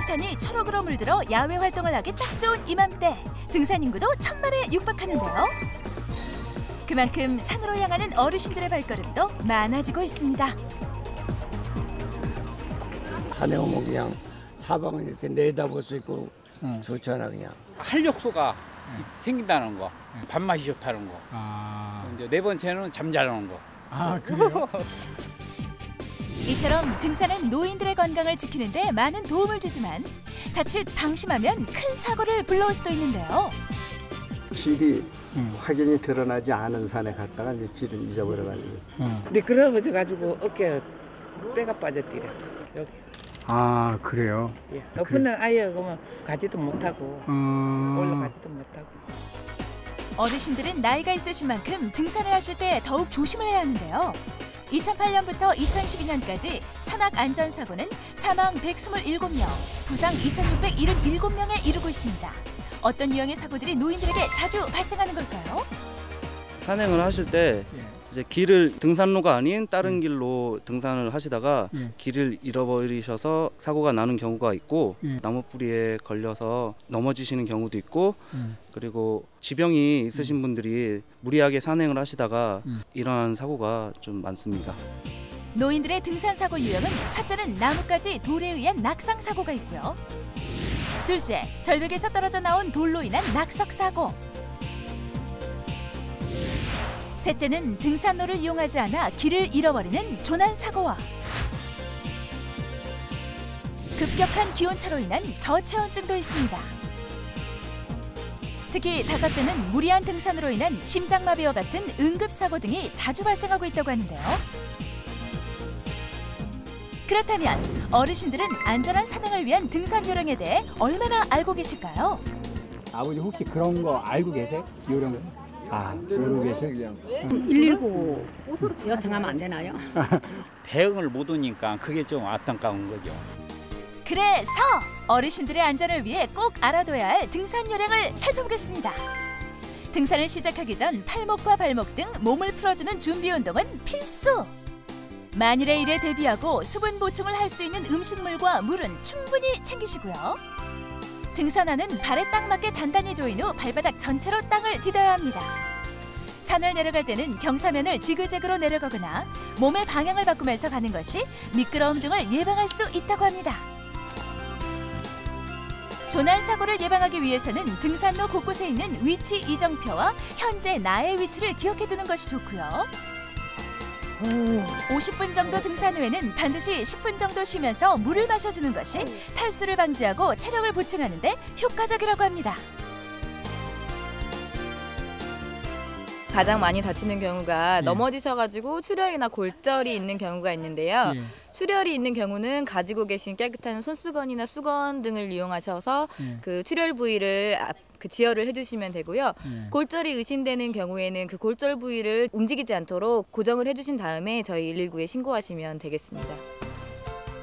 산이 초록으로 물들어 야외 활동을 하기 딱 좋은 이맘때 등산 인구도 천만에 육박하는데요. 그만큼 산으로 향하는 어르신들의 발걸음도 많아지고 있습니다. 산에 오면 그냥 사방을 이렇게 내다볼 수 있고 응. 좋잖아 그냥. 활력소가 생긴다는 거, 밥맛이 좋다는 거. 아, 이제 네 번째는 잠자는 거. 아 그래요? 이처럼 등산은 노인들의 건강을 지키는데 많은 도움을 주지만 자칫 방심하면 큰 사고를 불러올 수도 있는데요. 길이 응. 확연히 드러나지 않은 산에 갔다가 이제 길을 잊어버려가지고 응. 미끄러워져 가지고 어깨 뼈가 빠져뜨렸어. 여기. 아 그래요? 예. 높은 데는 아예 그러면 가지도 못하고 음... 올라가지도 못하고. 어르신들은 나이가 있으신 만큼 등산을 하실 때 더욱 조심을 해야 하는데요. 2008년부터 2012년까지 산악 안전사고는 사망 127명, 부상 2,677명에 이르고 있습니다. 어떤 유형의 사고들이 노인들에게 자주 발생하는 걸까요? 산행을 하실 때 예. 이제 길을 등산로가 아닌 다른 길로 등산을 하시다가 예. 길을 잃어버리셔서 사고가 나는 경우가 있고 예. 나무 뿌리에 걸려서 넘어지시는 경우도 있고 음. 그리고 지병이 있으신 분들이 무리하게 산행을 하시다가 음. 일어나는 사고가 좀 많습니다. 노인들의 등산 사고 유형은 첫째는 나뭇가지 돌에 의한 낙상 사고가 있고요. 둘째, 절벽에서 떨어져 나온 돌로 인한 낙석 사고. 셋째는 등산로를 이용하지 않아 길을 잃어버리는 조난 사고와 급격한 기온차로 인한 저체온증도 있습니다. 특히 다섯째는 무리한 등산으로 인한 심장마비와 같은 응급 사고 등이 자주 발생하고 있다고 하는데요. 그렇다면 어르신들은 안전한 산행을 위한 등산 요령에 대해 얼마나 알고 계실까요? 아버지 혹시 그런 거 알고 계세요? 요령? 아 모르고 계세요 그냥? 119 요청하면 안 되나요? 대응을 못 오니까 그게 좀 안타까운 거죠. 그래서 어르신들의 안전을 위해 꼭 알아둬야 할 등산 요령을 살펴보겠습니다. 등산을 시작하기 전 팔목과 발목 등 몸을 풀어주는 준비 운동은 필수. 만일의 일에 대비하고 수분 보충을 할 수 있는 음식물과 물은 충분히 챙기시고요. 등산화는 발에 딱 맞게 단단히 조인 후 발바닥 전체로 땅을 디뎌야 합니다. 산을 내려갈 때는 경사면을 지그재그로 내려가거나 몸의 방향을 바꾸면서 가는 것이 미끄러움 등을 예방할 수 있다고 합니다. 조난 사고를 예방하기 위해서는 등산로 곳곳에 있는 위치 이정표와 현재 나의 위치를 기억해 두는 것이 좋고요. 50분 정도 등산 후에는 반드시 10분 정도 쉬면서 물을 마셔주는 것이 탈수를 방지하고 체력을 보충하는 데 효과적이라고 합니다. 가장 많이 다치는 경우가 넘어지셔가지고 출혈이나 골절이 있는 경우가 있는데요. 예. 출혈이 있는 경우는 가지고 계신 깨끗한 손수건이나 수건 등을 이용하셔서 예. 그 출혈 부위를 앞- 그 지혈을 해주시면 되고요. 예. 골절이 의심되는 경우에는 그 골절 부위를 움직이지 않도록 고정을 해주신 다음에 저희 119에 신고하시면 되겠습니다.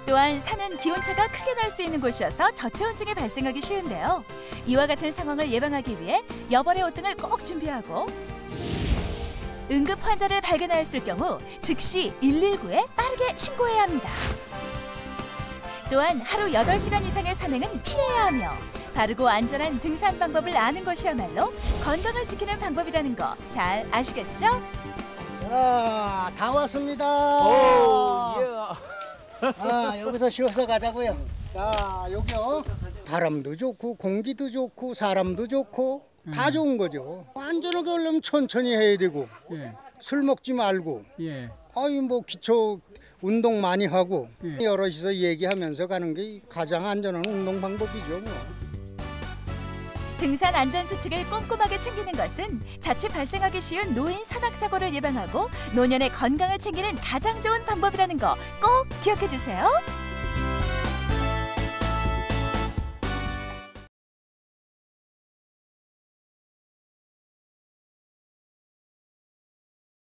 또한 산은 기온차가 크게 날 수 있는 곳이어서 저체온증이 발생하기 쉬운데요. 이와 같은 상황을 예방하기 위해 여벌의 옷 등을 꼭 준비하고 응급 환자를 발견하였을 경우 즉시 119에 빠르게 신고해야 합니다. 또한 하루 8시간 이상의 산행은 피해야 하며 바르고 안전한 등산 방법을 아는 것이야말로 건강을 지키는 방법이라는 거 잘 아시겠죠? 자, 다 왔습니다. 아, 여기서 쉬어서 가자고요. 자, 여기요. 바람도 좋고 공기도 좋고 사람도 좋고 다 좋은 거죠. 안전하게 하려면 천천히 해야 되고 예. 술 먹지 말고 예. 아이 뭐 기초 운동 많이 하고 예. 여럿이서 얘기하면서 가는 게 가장 안전한 운동 방법이죠. 뭐. 등산 안전 수칙을 꼼꼼하게 챙기는 것은 자칫 발생하기 쉬운 노인 산악 사고를 예방하고 노년의 건강을 챙기는 가장 좋은 방법이라는 거 꼭 기억해 두세요.